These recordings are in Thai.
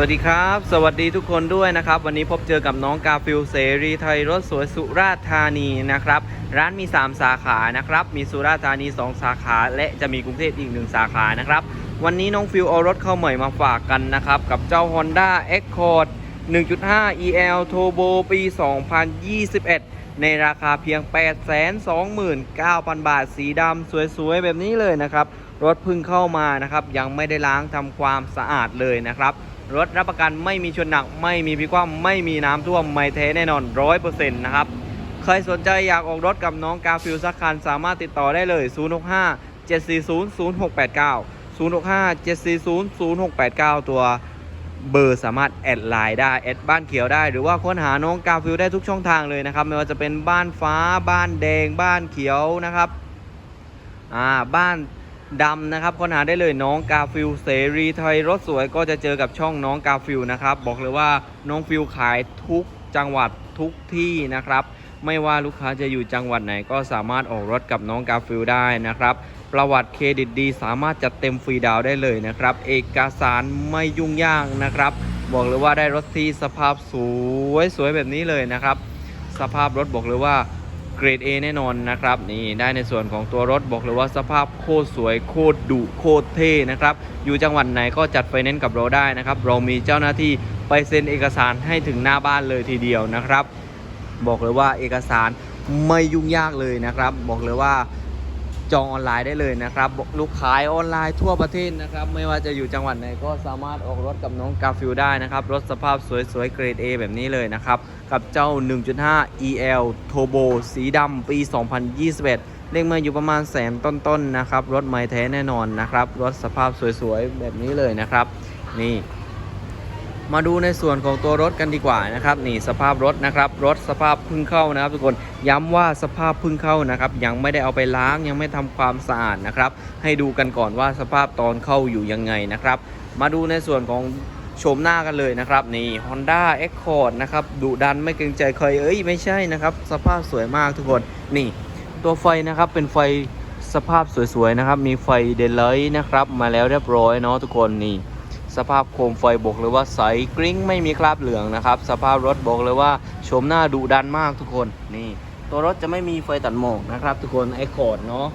วัสดีครับ สวัสดีทุกคนด้วยนะครับ วันนี้พบเจอกับน้องกาฟิลเสรีไทยรถสวยสุราษฎร์ธานีนะครับ ร้านมี 3 สาขานะครับ มีสุราษฎร์ธานี 2 สาขา และจะมีกรุงเทพอีก 1 สาขานะครับ วันนี้น้องฟิลเอารถเข้าใหม่มาฝากกันนะครับ กับเจ้า Honda Accord 1.5 EL Turbo ปี 2021 ในราคาเพียง 829,000 บาท สีดำสวยๆ แบบนี้เลยนะครับ รถพิ่งเข้ามานะครับ ยังไม่ได้ล้างทำความสะอาดเลยนะครับ รถรับประกันไม่มีชนหนัก ไม่มีพิกว่ำไม่มีน้ำท่วมไม่แท้แน่นอน100%นะครับใครสนใจอยากออกรถกับน้องกาฟิลสักคันสามารถติดต่อได้เลย 065 740 0689 065 740 0689 ตัวเบอร์สามารถแอดไลน์ได้แอดบ้านเขียวได้ หรือว่าค้นหาน้องกาฟิลได้ทุกช่องทางเลยนะครับ ไม่ว่าจะเป็นบ้านฟ้าบ้านแดงบ้านเขียวนะครับอ่าบ้าน ดำนะครับค้นหาได้เลยน้องกาฟิลเสรีไทยรถสวยก็จะเจอกับช่องน้องกาฟิลนะครับ บอกเลยว่าน้องฟิลขายทุกจังหวัดทุกที่นะครับ ไม่ว่าลูกค้าจะอยู่จังหวัดไหนก็สามารถออกรถกับน้องกาฟิลได้นะครับ ประวัติเครดิตดี สามารถจัดเต็มฟรีดาวได้เลยนะครับ เอกสารไม่ยุ่งยากนะครับ บอกเลยว่าได้รถที่สภาพสวยสวยแบบนี้เลยนะครับ สภาพรถบอกเลยว่า เกรด A แน่นอนนะครับนี่ได้ในส่วนของตัวรถบอกเลยว่าสภาพโคตรสวยโคตรดุโคตรเท่นะครับอยู่จังหวัดไหนก็จัดไฟแนนซ์กับเราได้นะครับเรามีเจ้าหน้าที่ไปเซ็นเอกสารให้ถึงหน้าบ้านเลยทีเดียวนะครับ บอกเลยว่าเอกสารไม่ยุ่งยากเลยนะครับ บอกเลยว่าจองออนไลน์ได้เลยนะครับลูกขายออนไลน์ทั่วประเทศนะครับ ไม่ว่าจะอยู่จังหวัดไหนก็สามารถออกรถกับน้องกาฟิลได้นะครับ รถสภาพสวยๆเกรด A แบบนี้เลยนะครับ กับเจ้า 1.5 EL Turbo สีดำปี 2021 เลขมาอยู่ประมาณแสนต้นๆนะครับ รถไม่แท้แน่นอนนะครับ รถสภาพสวยๆ แบบนี้เลยนะครับ นี่ มาดูในส่วนของตัวรถกันดีกว่านะครับ นี่สภาพรถนะครับ รถสภาพพึ่งเข้านะครับ ทุกคน ย้ำว่าสภาพพึ่งเข้านะครับ ยังไม่ได้เอาไปล้าง ยังไม่ทำความสะอาดนะครับ ให้ดูกันก่อนว่าสภาพตอนเข้าอยู่ยังไงนะครับ มาดูในส่วนของ โฉมหน้ากันเลยนะครับ นี่ Honda Accord นะครับดุดันไม่เกรงใจใครเอ้ยไม่ใช่นะครับ สภาพสวยมากทุกคนนี่ ตัวไฟนะครับเป็นไฟสภาพสวยๆนะครับ มีไฟเดลไลท์นะครับ มาแล้วเรียบร้อยเนาะทุกคนนี่ สภาพโคมไฟบอกเลยว่าใสกริ้งไม่มีคราบเหลืองนะครับ สภาพรถบอกเลยว่าโฉมหน้าดุดันมากทุกคนนี่ ตัวรถจะไม่มีไฟตัดหมอกนะครับ ทุกคนไอคอร์ดเนาะ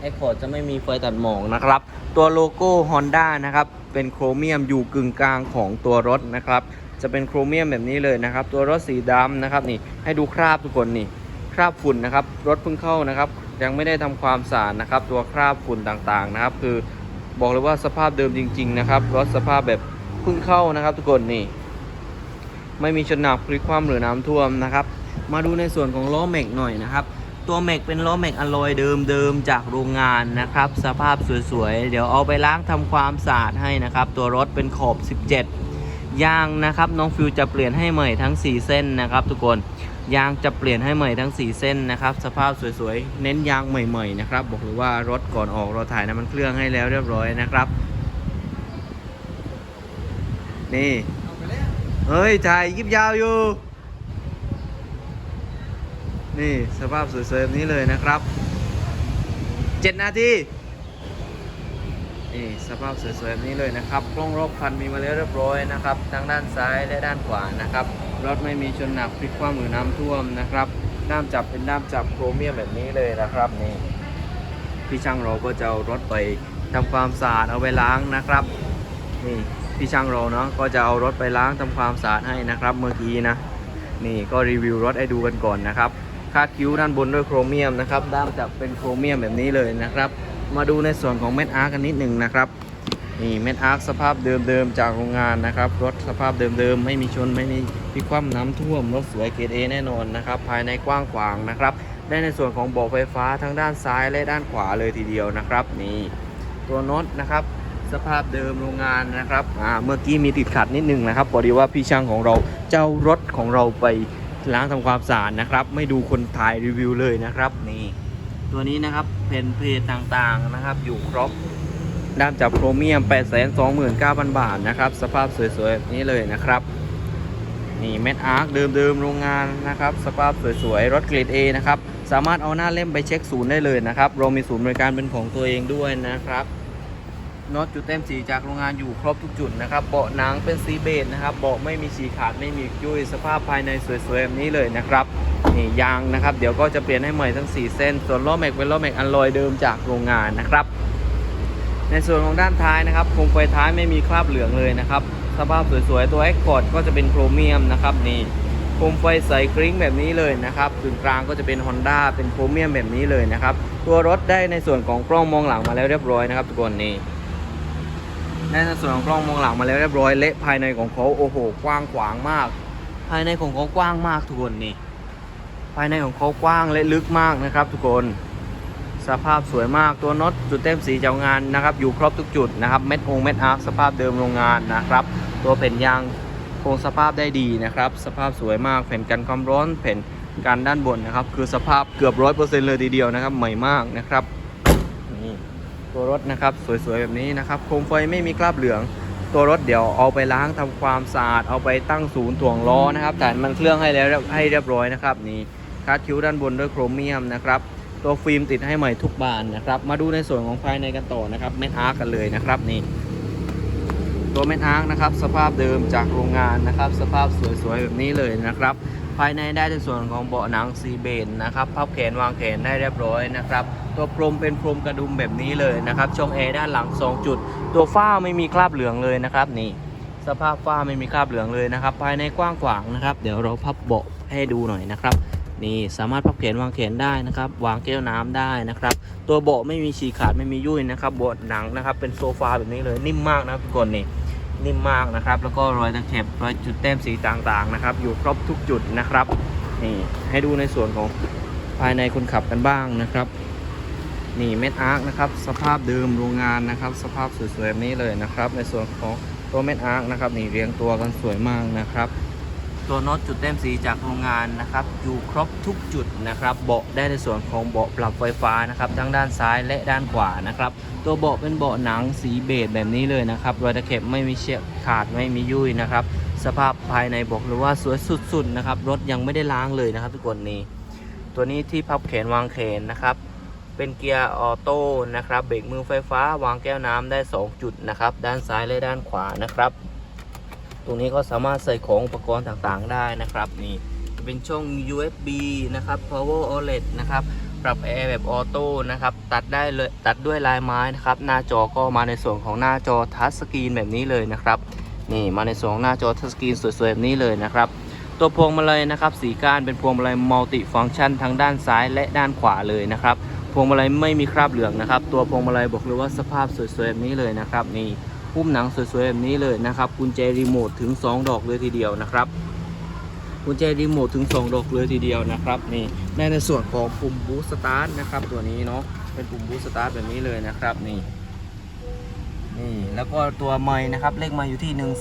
ไอคอร์ดจะไม่มีไฟตัดหมอกนะครับ ตัวโลโก้ Honda นะครับ เป็นโครเมียมอยู่กึ่งกลางของตัวรถนะครับ จะเป็นโครเมียมแบบนี้เลยนะครับ ตัวรถสีดำนะครับนี่ให้ดูคราบทุกคนนี่คราบฝุ่นนะครับ รถเพิ่งเข้านะครับ ยังไม่ได้ทำความสะอาดนะครับ ตัวคราบฝุ่นต่างๆนะครับ คือบอกเลยว่าสภาพเดิมจริง ๆ นะครับรถสภาพแบบเพิ่งเข้านะครับทุกคนนี่ไม่มีชนหนักพลิกคว่ำหรือน้ำท่วมนะครับ มาดูในส่วนของล้อแม็กหน่อยนะครับ ตัวแม็กเป็นล้อแม็กอลลอยเดิมๆจากโรงงานนะครับ สภาพสวยๆ เดี๋ยวเอาไปล้างทำความสะอาดให้นะครับ ตัวรถเป็นขอบ 17 ยางนะครับ น้องฟิวจะเปลี่ยนให้ใหม่ทั้ง 4 เส้นนะครับ ทุกคนยางจะเปลี่ยนให้ใหม่ทั้ง 4 เส้นนะครับ สภาพสวยๆ เน้นยางใหม่ๆนะครับ บอกเลยว่ารถก่อนออกเราถ่ายน้ำมันเครื่องให้แล้วเรียบร้อยนะครับ นี่ เฮ้ยถ่ายยิบยาวอยู่ นี่สภาพสวยๆแบบนี้เลยนะครับ 7 นาทีนี่สภาพสวยๆแบบนี้เลยนะครับกล้องรอบคันมีมาแล้วเรียบร้อยนะครับทั้งด้านซ้ายและด้านขวานะครับรถไม่มีชนหนักพลิกคว่ำหรือน้ำท่วมนะครับด้ามจับเป็นด้ามจับโครเมียมแบบนี้เลยนะครับนี่พี่ช่างเราก็จะเอารถไปทำความสะอาดเอาไปล้างนะครับนี่พี่ช่างเราเนาะก็จะเอารถไปล้างทำความสะอาดให้นะครับ เมื่อกี้นะนี่ก็รีวิวรถให้ดูกันก่อนนะครับ คาดคิ้วด้านบนด้วยโครเมียมนะครับด้ามจับเป็นโครเมียมแบบนี้เลยนะครับ มาดูในส่วนของเม็ดอาร์กันนิดหนึ่งนะครับนี่เม็ดอาร์คสภาพเดิมๆจากโรงงานนะครับ รถสภาพเดิมๆ ไม่มีชนไม่มีพิคว่ำน้ำท่วม รถสวยเกรดเอแน่นอนนะครับ ภายในกว้างขวางนะครับ ได้ในส่วนของเบาะไฟฟ้าทั้งด้านซ้ายและด้านขวาเลยทีเดียวนะครับ นี่ตัวน็อตนะครับ สภาพเดิมโรงงานนะครับอ่าเมื่อกี้มีติดขัดนิดนึงนะครับพอดีว่าพี่ช่างของเราเจ้ารถของเราไป ล้างทำความสะอาดนะครับ ไม่ดูคนถ่ายรีวิวเลยนะครับ นี่ตัวนี้นะครับเพนเพจต่างๆนะครับ อยู่ครบด้ามจับโครเมียม 829,000 บาทนะครับ สภาพสวยๆแบบนี้เลยนะครับ นี่เม็ดอาร์คเดิมๆโรงงานนะครับ สภาพสวยๆรถเกรด A นะครับ สามารถเอาหน้าเล่มไปเช็คศูนย์ได้เลยนะครับ เรามีศูนย์บริการเป็นของตัวเองด้วยนะครับ น็อตจุดเต็มสีจากโรงงานอยู่ครบทุกจุดนะครับเบาะหนังเป็นสีเบจนะครับเบาะไม่มีฉีกขาดไม่มียุ่ยสภาพภายในสวยๆแบบนี้เลยนะครับนี่ยางนะครับเดี๋ยวก็จะเปลี่ยนให้ใหม่ทั้ง 4 เส้น ส่วนล้อแม็กเป็นล้อแม็กอันลอยเดิมจากโรงงานนะครับ ในส่วนของด้านท้ายนะครับโคมไฟท้ายไม่มีคราบเหลืองเลยนะครับสภาพสวยๆตัว Export ก็จะเป็นโครเมียมนะครับนี่โคมไฟใสกริ้งแบบนี้เลยนะครับกึ่งกลางก็จะเป็น Honda เป็นโครเมียมแบบนี้เลยนะครับตัวรถได้ในส่วนของกล้องมองหลังมาแล้วเรียบร้อยนะครับทุกคนนี่ ได้ในส่วนของกล้องมองหลังมาแล้วเรียบร้อยเละภายในของเขาโอ้โหกว้างขวางมาก ภายในของเขากว้างมากทุกคนนี่ ภายในของเขากว้างและลึกมากนะครับ ทุกคนสภาพสวยมากตัวน็อตจุดเต็มสีเจ้างานนะครับ อยู่ครบทุกจุดนะครับเม็ดองเม็ดอาร์คสภาพเดิมโรงงานนะครับ ตัวแผ่นยางคงสภาพได้ดีนะครับ สภาพสวยมากแผ่นกันความร้อนแผ่นกันด้านบนนะครับ คือสภาพเกือบร้อยเปอร์เซ็นต์เลยทีเดียวนะครับ ใหม่มากนะครับ ตัวรถนะครับสวยๆแบบนี้นะครับโคมไฟไม่มีคราบเหลือง ตัวรถเดี๋ยวเอาไปล้างทำความสะอาดเอาไปตั้งศูนย์ถ่วงล้อนะครับแต่มันเครื่องให้แล้วให้เรียบร้อยนะครับนี่คาดคิ้วด้านบนด้วยโครเมียมนะครับตัวฟิล์มติดให้ใหม่ทุกบานนะครับมาดูในส่วนของภายในกันต่อนะครับเม็ดอาร์กันเลยนะครับนี่ ตัวเม็ดอาร์นะครับ สภาพเดิมจากโรงงานนะครับ สภาพสวยๆแบบนี้เลยนะครับ ภายในได้ในส่วนของเบาะหนังซีเบนนะครับพับแขนวางแขนได้เรียบร้อยนะครับ ตัวพรมเป็นพรมกระดุมแบบนี้เลยนะครับ ช่องแอร์ด้านหลัง 2 จุด ตัวฝ้าไม่มีคราบเหลืองเลยนะครับนี่สภาพฝ้าไม่มีคราบเหลืองเลยนะครับ ภายในกว้างขวางนะครับ เดี๋ยวเราพับเบาะให้ดูหน่อยนะครับนี่สามารถพับแขนวางแขนได้นะครับ วางแก้วน้ำได้นะครับ ตัวเบาะไม่มีฉีกขาดไม่มียุ่ยนะครับเบาะหนังนะครับ เป็นโซฟาแบบนี้เลยนิ่มมากนะทุกคนนี่ นิ่มมากนะครับ แล้วก็รอยตะเข็บรอยจุดแต้มสีต่างๆนะครับ อยู่ครบทุกจุดนะครับนี่ให้ดูในส่วนของภายในคนขับกันบ้างนะครับนี่เม็ดอาร์คนะครับ สภาพเดิมโรงงานนะครับ สภาพสวยๆแบบนี้เลยนะครับ ในส่วนของตัวเม็ดอาร์คนะครับนี่เรียงตัวกันสวยมากนะครับ ตัวน็อตจุดแต้มสีจากโรงงานนะครับ อยู่ครบทุกจุดนะครับเบาะได้ในส่วนของเบาะปรับไฟฟ้านะครับ ทั้งด้านซ้ายและด้านขวานะครับ ตัวเบาะเป็นเบาะหนังสีเบจแบบนี้เลยนะครับรอยตะเข็บไม่มีเฉียบขาดไม่มียุ่ยนะครับ สภาพภายในบอกเลยว่าสวยสุดๆนะครับรถยังไม่ได้ล้างเลยนะครับ ทุกคนนี่ตัวนี้ที่พับแขนวางแขนนะครับเป็นเกียร์ออโต้นะครับเบรกมือไฟฟ้าวางแก้วน้ำได้ 2 จุดนะครับ ด้านซ้ายและด้านขวานะครับ ตรงนี้ก็สามารถใส่ของอุปกรณ์ต่างๆได้นะครับนี่เป็นช่อง USB นะครับ power OLED นะครับปรับแอร์แบบออโต้นะครับตัดได้เลยตัดด้วยลายไม้นะครับหน้าจอก็มาในส่วนของหน้าจอทัชสกรีนแบบนี้เลยนะครับนี่มาในส่วนของหน้าจอทัชสกรีนสวยๆแบบนี้เลยนะครับตัวพวงมาลัยนะครับสีก้านเป็นพวงมาลัยมัลติฟังก์ชันทั้งด้านซ้ายและด้านขวาเลยนะครับพวงมาลัยไม่มีคราบเหลืองนะครับ ตัวพวงมาลัยบอกเลยว่าสภาพสวยๆแบบนี้เลยนะครับนี่ หุ้มหนังสวยๆแบบนี้เลยนะครับกุญแจรีโมทถึง 2 ดอกเลยทีเดียวนะครับกุญแจรีโมทถึง 2 ดอกเลยทีเดียวนะครับนี่ได้ในส่วนของปุ่มบูสตาร์ทนะครับตัวนี้เนาะเป็นปุ่มบูสตาร์ทแบบนี้เลยนะครับนี่นี่แล้วก็ตัวไม้นะครับเลขไม้อยู่ที่ 1 1 6 0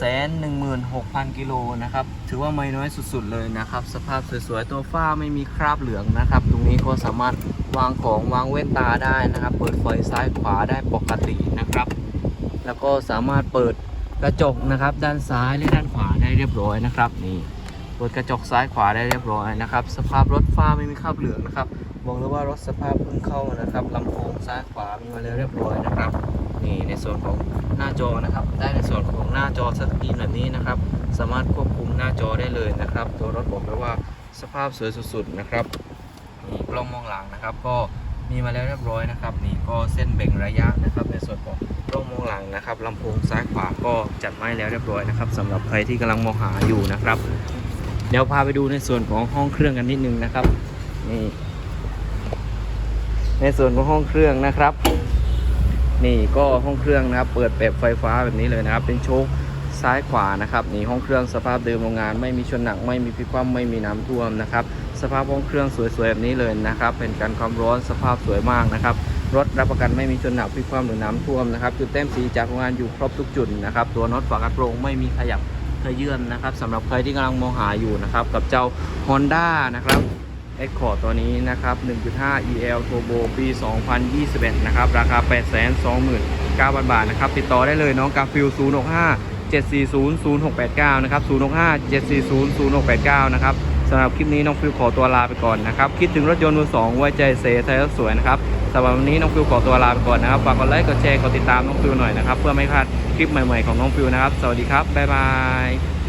0 0กิโลนะครับถือว่าไม้น้อยสุดๆเลยนะครับ สภาพสวยๆตัวฝ้าไม่มีคราบเหลืองนะครับ ตรงนี้ก็สามารถวางของวางเว้นตาได้นะครับ เปิดไฟซ้ายขวาได้ปกตินะครับ แล้วก็สามารถเปิดกระจกนะครับ ด้านซ้ายและด้านขวาได้เรียบร้อยนะครับนี่เปิดกระจกซ้ายขวาได้เรียบร้อยนะครับ สภาพรถฝ้าไม่มีคราบเหลืองนะครับบอกเลยว่ารถสภาพเพิ่งเข้านะครับลำโพงซ้ายขวามีมาแล้วเรียบร้อยนะครับ นี่ในส่วนของหน้าจอนะครับ ได้ในส่วนของหน้าจอสกรีนแบบนี้นะครับ สามารถควบคุมหน้าจอได้เลยนะครับ ตัวรถบอกเลยว่าสภาพสวยสุดๆนะครับนี่กล้องมองหลังนะครับ ก็ มีมาแล้วเรียบร้อยนะครับ นี่ก็เส้นแบ่งระยะนะครับ ในส่วนของกล้องมองหลังนะครับลำโพงซ้ายขวาก็จัดมาให้แล้วเรียบร้อยนะครับสำหรับใครที่กำลังมองหาอยู่นะครับ เดี๋ยวพาไปดูในส่วนของห้องเครื่องกันนิดนึงนะครับนี่ในส่วนของห้องเครื่องนะครับ นี่ก็ห้องเครื่องนะครับ เปิดแบบไฟฟ้าแบบนี้เลยนะครับ เป็นโชคซ้ายขวานะครับนี่ห้องเครื่องสภาพเดิมโรงงาน ไม่มีชนหนักไม่มีพิคว่ำไม่มีน้ำท่วมนะครับ สภาพห้องเครื่องสวยๆแบบนี้เลยนะครับ เป็นการความร้อนสภาพสวยมากนะครับ รถรับประกันไม่มีชนหนักพลิกคว่ำหรือน้ำท่วมนะครับ จุดเต็มสีจากโรงงานอยู่ครบทุกจุดนะครับ ตัวน็อตฝากระโปรงไม่มีขยับขยื่นนะครับสำหรับใครที่กำลังมองหาอยู่นะครับ กับเจ้า Honda นะครับ e c o r d ตัวนี้นะครับ 1.5 EL Turbo ปี 2021 นะครับ ราคา 829,000 บาทนะครับ ติดต่อได้เลยน้องกาฟิล065 740 0689 นะครับ 065 740 0689 นะครับ สำหรับคลิปนี้น้องฟิวขอตัวลาไปก่อนนะครับ คิดถึงรถยนต์มือสองไว้ใจเซไทยรถสวยนะครับสำหรับวันนี้น้องฟิวขอตัวลาไปก่อนนะครับฝากกดไลค์กดแชร์กดติดตามน้องฟิวหน่อยนะครับเพื่อไม่พลาดคลิปใหม่ๆของน้องฟิวนะครับ สวัสดีครับบ๊ายบาย